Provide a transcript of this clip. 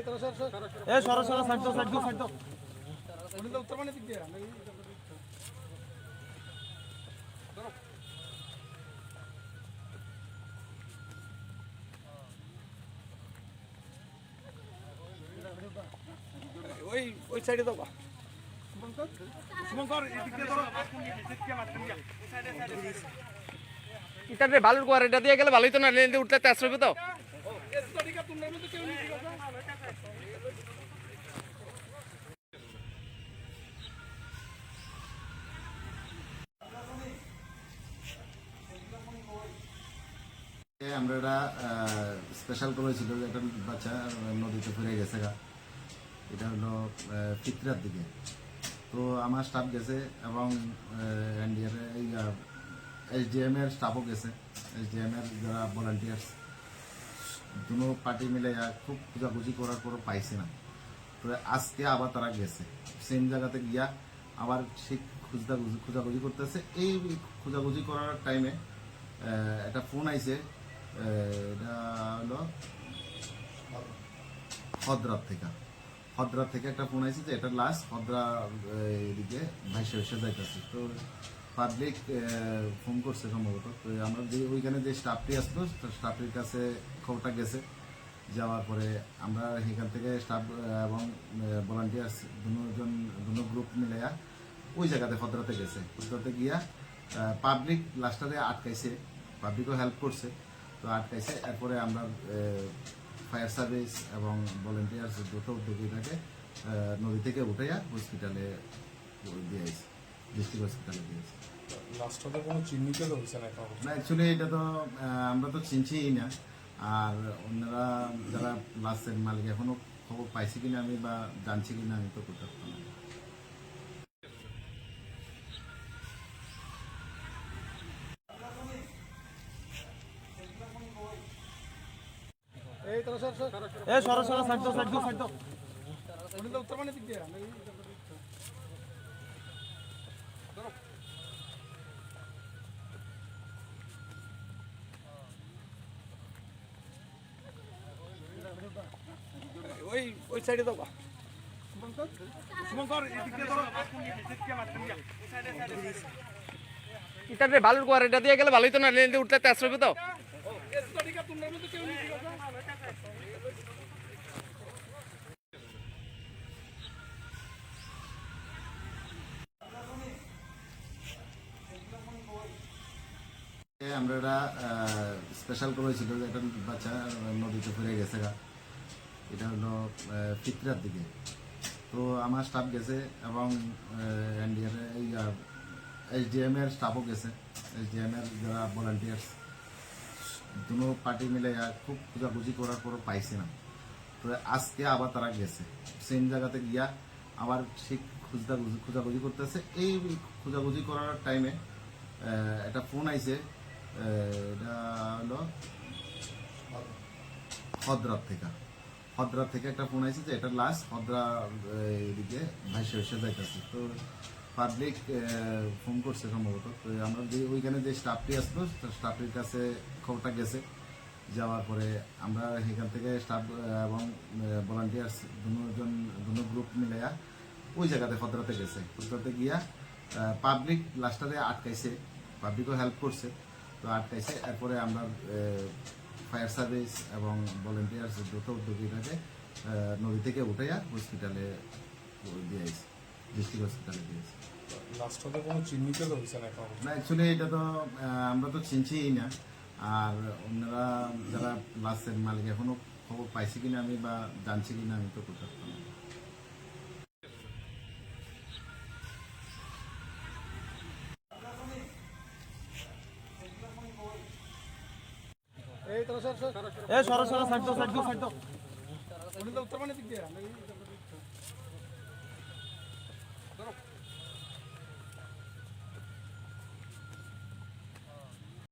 এ সরো সরো সাইড দাও। সাইড দাও সাইড দাও ওই ওই সাইডে দাও ইটারে বালুর কোয়ার এটা দিয়ে গেলে ভালোই তো না লেন উঠলে তেজ রইবে তো। আমরা এটা স্পেশাল করেছিল একটা বাচ্চা নদীতে ফিরে গেছে গা। এটা হলো ফিতরার দিকে। তো আমার স্টাফ গেছে এবং এনডিআর এসডিএম এর স্টাফও গেছে। এসডিএম এর যারা ভলান্টিয়ার্স দুনো পার্টি মিলে খুব খোঁজাখুঁজি করার পর পাইছে না। তো আজকে আবার তারা গেছে। সেম জায়গাতে গিয়া আবার সেই খুঁজা খোঁজাখুঁজি করতেছে। এই খোঁজাখুঁজি করার টাইমে একটা ফোন আইছে এটা হলো হদ্রাত থেকে। হদ্রা থেকে একটা ফোন আইছে যে, এটা লাস্ট হদ্রা এদিকে ভাইসে ভাইসে যাইতেছে। তো পাবলিক ফোন করছে সম্ভবত। তো আমরা যে ওইখানে যে স্টাফটি আসলো স্টাফটির কাছে খবরটা গেছে। যাওয়ার পরে আমরা এখান থেকে স্টাফ এবং ভলান্টিয়ার্স দুজন দুনো গ্রুপ মিলে ওই জায়গাতে হদ্রাতে গেছে। হদ্রাতে গিয়া পাবলিক লাস্টারে আটকাইছে। পাবলিকও হেল্প করছে। তো আটকাইছে। এরপরে আমরা ফায়ার সার্ভিস এবং ভলেন্টিয়ার্স দ্রুত উদ্যোগীটাকে নদী থেকে উঠাইয়া হসপিটালে ডিস্ট্রিক্ট হসপিটালে দিয়েছে লাস্টতে কোনো চিহ্নিত হয়েছে না এখন? না অ্যাকচুয়ালি এটা তো আমরা তো চিনছিই না। আর অন্যরা যারা লাস্টের মালিক এখনও খবর পাইছি কিনা আমি বা জানছি কিনা আমি তো করতে পারতাম না। এ সরো সরো সাইড দাও সাইড দাও সাইড দাও। ওই ওই সাইডে দাও ইটারে বালুর কোয়ার এটা দিয়ে গেলে ভালোই তো না লেন উঠলে তেজ রইবে তো। আমরা এটা স্পেশাল করেছিল যে একটা বাচ্চা নদীতে ফিরে গেছে গা। এটা হলো ফিতরার দিকে। তো আমার স্টাফ গেছে এবং এনডিআর এসডিএম এর স্টাফও গেছে। এসডিএম এর যারা ভলান্টিয়ার্স দুনো পার্টি মিলে খুব খোঁজাখুঁজি করার পরও পাইছে না। তো আজকে আবার তারা গেছে। সেম জায়গাতে গিয়া আবার ঠিক খুঁজা খোঁজাখুঁজি করতেছে। এই খোঁজাখুঁজি করার টাইমে একটা ফোন আইছে এটা হলো হদ্রাত থেকে। হদ্রা থেকে একটা ফোন আইছে যে এটা লাস্ট হদ্রা এদিকে ভাইসে ভাইসে যাইতেছে। তো পাবলিক ফোন করছে সম্ভবত। তো আমরা যে ওইখানে যে স্টাফটি আসলো স্টাফটির কাছে খবরটা গেছে। যাওয়ার পরে আমরা এখান থেকে স্টাফ এবং ভলান্টিয়ার্স দুজন দুনো গ্রুপ মিলে ওই জায়গাতে হদ্রাতে গেছে। হদ্রাতে গিয়া পাবলিক লাস্টারে আটকাইছে। পাবলিকও হেল্প করছে। তো আটকাইছে। এরপরে আমরা ফায়ার সার্ভিস এবং ভলেন্টিয়ার্স দ্রুত উদ্যোগী থাকে নদী থেকে উঠাইয়া হসপিটালে দিয়েছে ডিস্ট্রিক্ট হসপিটালে হয়েছে না না অ্যাকচুয়ালি এটা তো আমরা তো চিনছিই না। আর অন্যরা যারা লাস্টের মালিক এখনও খবর পাইছি কিনা আমি বা জানছি কিনা আমি তো করতে এ সরো সরো সাইড দাও সাইড দাও সাইড দাও